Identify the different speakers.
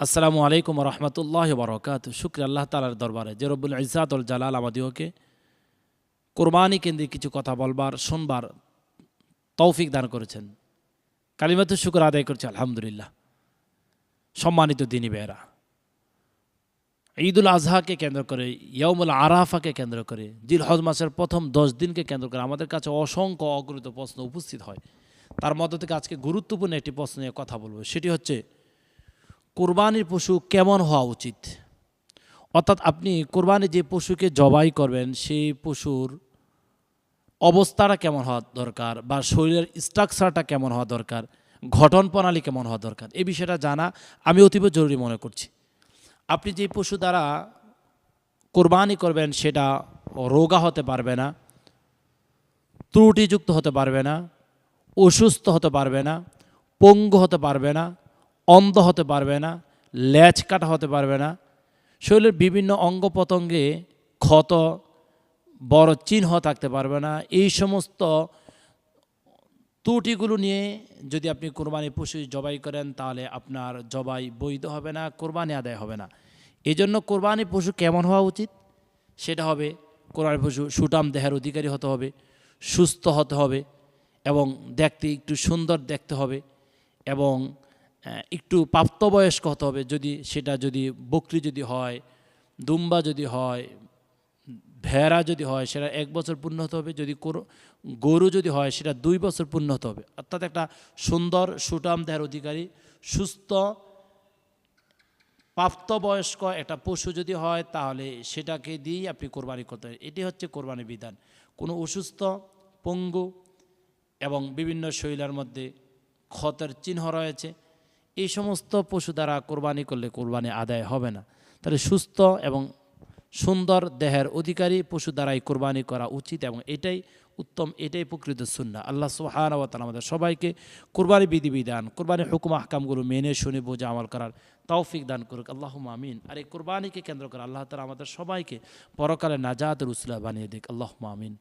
Speaker 1: আসসালামু আলাইকুম রহমতুল্লাহ বরকাত শুক্র আল্লাহ তালার দরবারে। যে রব্বুল ইজাতুল জালাল আমাদিওকে কোরবানি কেন্দ্রিক কিছু কথা বলবার, শুনবার তৌফিক দান করেছেন। কালিমাত শুক্র আদায় করছে, আলহামদুলিল্লাহ। সম্মানিত দিনী বেহরা ঈদুল আজহাকে কেন্দ্র করে ইয়মুল আরাফাকে কেন্দ্র করে জিল হজ মাসের প্রথম দশ দিনকে কেন্দ্র করে আমাদের কাছে অসংখ্য অগ্রত প্রশ্ন উপস্থিত হয়। তার মধ্য থেকে আজকে গুরুত্বপূর্ণ একটি প্রশ্ন নিয়ে কথা বলব। সেটি হচ্ছে কোরবানির পশু কেমন হওয়া উচিত? অর্থাৎ আপনি কোরবানি যে পশুকে জবাই করবেন, সেই পশুর অবস্থাটা কেমন হওয়া দরকার বা শরীরের স্ট্রাকচারটা কেমন হওয়া দরকার ঘটন প্রণালী কেমন হওয়া দরকার, এই বিষয়টা জানা আমি অতীব জরুরি মনে করছি। আপনি যে পশু দ্বারা কোরবানি করবেন, সেটা রোগা হতে পারবে না, ত্রুটিযুক্ত হতে পারবে না, অসুস্থ হতে পারবে না, পঙ্গু হতে পারবে না অন্ধ হতে পারবে না, ল্যাচ কাটা হতে পারবে না। শরীরের বিভিন্ন অঙ্গ প্রত্যঙ্গে ক্ষত, বড় চিহ্ন থাকতে পারবে না। এই সমস্ত ত্রুটিগুলো নিয়ে যদি আপনি কোরবানি পশু জবাই করেন, তাহলে আপনার জবাই বৈধ হবে না, কোরবানি আদায় হবে না। এই জন্য কোরবানি পশু কেমন হওয়া উচিত? সেটা হবে কোরবানি পশু সুটাম দেহের অধিকারী হতে হবে, সুস্থ হতে হবে এবং দেখতে একটু সুন্দর দেখতে হবে এবং একটু প্রাপ্তবয়স্ক হতে হবে, যদি সেটা যদি বকরি যদি হয়, দুম্বা যদি হয়, ভেড়া যদি হয়, সেটা এক বছর পূর্ণ হতে হবে, যদি কোর- গরু যদি হয়, সেটা দুই বছর পূর্ণ হতে হবে। অর্থাৎ একটা সুন্দর সুটাম দেহের অধিকারী, সুস্থ, প্রাপ্তবয়স্ক একটা পশু যদি হয়, তাহলে সেটাকে দিয়েই আপনি কোরবানি করতে হয় এটি হচ্ছে কোরবানি বিধান। কোনো অসুস্থ, পঙ্গু এবং বিভিন্ন শৈলার মধ্যে ক্ষতের চিহ্ন রয়েছে এই সমস্ত পশু দ্বারা কোরবানি করলে কোরবানি আদায় হবে না। তাহলে সুস্থ এবং সুন্দর দেহের অধিকারী পশু দ্বারাই কোরবানি করা উচিত এবং এটাই উত্তম, এটাই প্রকৃত সুন্না আল্লাহ সুহানাওয়াতাল আমাদের সবাইকে কোরবানি বিধিবিধান, কোরবানি হুকুম আহকামগুলো মেনে, শুনে, বোঝা আমল করার তৌফিক দান করুক। আল্লাহ আমিন। আর এই কোরবানিকে কেন্দ্র করে আল্লাহ তালা আমাদের সবাইকে পরকালে নাজাতের উসলা বানিয়ে দিক। আল্লাহ আমিন।